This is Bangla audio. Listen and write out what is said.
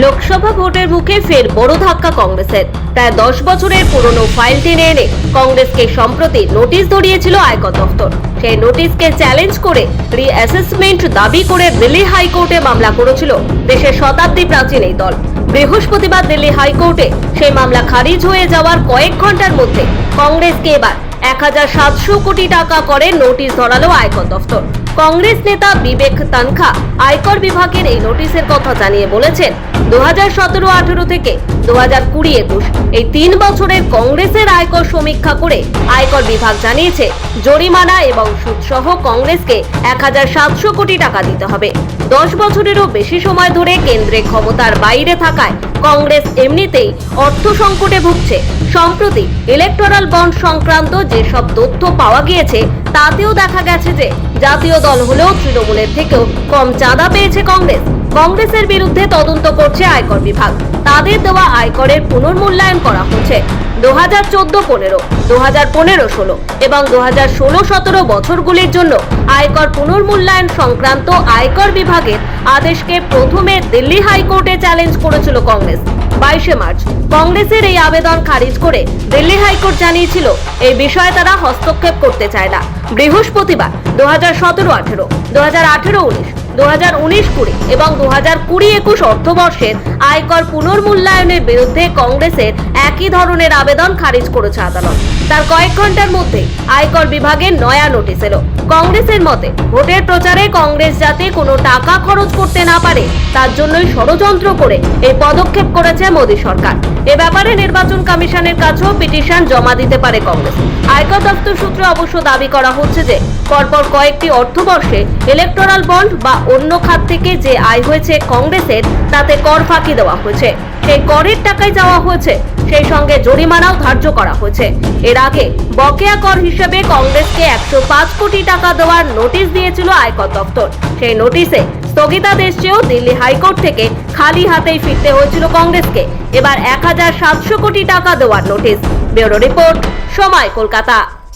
লোকসভা ভোটের মুখে ফের বড় ধাক্কা কংগ্রেসের। প্রায় দশ বছরের পুরনো ফাইল টেনে এনে কংগ্রেসকে সম্প্রতি নোটিশ ধরিয়েছিল আয়কর দফতর। সেই নোটিশকে চ্যালেঞ্জ করে রিঅ্যাসেসমেন্ট দাবি করে দিল্লি হাইকোর্টে মামলা করেছিল দেশের শতাব্দী প্রাচীন এই দল। বৃহস্পতিবার দিল্লি হাইকোর্টে সেই মামলা খারিজ হয়ে যাওয়ার কয়েক ঘণ্টার মধ্যে কংগ্রেসকে এবার এক হাজার সাতশো কোটি টাকা করে নোটিশ ধরালো আয়কর দফতর। কংগ্রেস নেতা বিবেক তানখা আয়কর বিভাগের এই নোটিশের কথা জানিয়ে বলেছেন দু হাজার সতেরো আঠেরো থেকে দু হাজার কুড়ি একুশ, এই তিন বছরের কংগ্রেসের আয়কর সমীক্ষা করে আয়কর বিভাগ জানিয়েছে, জরিমানা এবং সুদসহ কংগ্রেসকে এক হাজার সাতশো কোটি টাকা দিতে হবে। দশ বছরেরও বেশি সময় ধরে কেন্দ্রে ক্ষমতার বাইরে থাকায় কংগ্রেস এমনিতেই অর্থ সংকটে ভুগছে। সম্প্রতি ইলেকটোরাল বন্ড সংক্রান্ত যেসব তথ্য পাওয়া গিয়েছে, তাতেও দেখা গেছে যে জাতীয় দল হলেও তৃণমূলের থেকেও কম চাঁদা পেয়েছে কংগ্রেস। কংগ্রেসের বিরুদ্ধে তদন্ত করছে আয়কর বিভাগ। তাদের দেওয়া আয়করের পুনর্মূল্যায়ন করা হচ্ছে। দু হাজার চোদ্দ পনেরো, দু হাজার পনেরো ষোলো এবং দু হাজার ষোলো সতেরো বছরগুলির জন্য আয়কর পুনর্মূল্যায়ন সংক্রান্ত আয়কর বিভাগের আদেশকে প্রথমে দিল্লি হাইকোর্টে চ্যালেঞ্জ করেছিল কংগ্রেস। বাইশে মার্চ কংগ্রেসের এই আবেদন খারিজ করে দিল্লি হাইকোর্ট জানিয়েছিল, এই বিষয়ে তারা হস্তক্ষেপ করতে চায় না। বৃহস্পতিবার দু হাজার সতেরো আঠেরো, দু হাজার আঠেরো উনিশ দু উনিশ কুড়ি এবং দু হাজার কুড়ি একুশ অর্থবর্ষের আয়কর পুনর্মূল্যায়নের বিরুদ্ধে কংগ্রেসের একই ধরনের আবেদন খারিজ করেছে আদালত। তার কয়েক ঘণ্টার মধ্যে আয়কর বিভাগের নয়া নোটিশ এলো। কংগ্রেসের মতে, ভোটের প্রচারে কংগ্রেস যাতে কোনো টাকা খরচ করতে না পারে, তার জন্যই ষড়যন্ত্র করে এই পদক্ষেপ করেছে মোদী সরকার। এ ব্যাপারে নির্বাচন কমিশনের কাছেও পিটিশন জমা দিতে পারে কংগ্রেস। আয়কর দপ্তর সূত্রে অবশ্য দাবি করা হচ্ছে যে, পরপর কয়েকটি অর্থবর্ষে ইলেকটোরাল বন্ড বা অন্য খাত থেকে যে আয় হয়েছে কংগ্রেসের, তাতে কর ফাঁকি দেওয়া হয়েছে। সেই করের টাকায় যাওয়া হয়েছে, সেই সঙ্গে জরিমানাও ধার্য করা হয়েছে। এর আগে বকেয়া কর হিসেবে কংগ্রেসকে একশো পাঁচ কোটি টাকা দেওয়ার নোটিশ দিয়েছিল আয়কর দপ্তর। সেই নোটিশে স্থগিতাদেশ চেয়েও দিল্লি হাইকোর্ট থেকে খালি হাতেই ফিরতে হয়েছিল কংগ্রেসকে। এবার এক হাজার সাতশো কোটি টাকা দেওয়ার নোটিশ। ব্যুরো রিপোর্ট, সময় কলকাতা।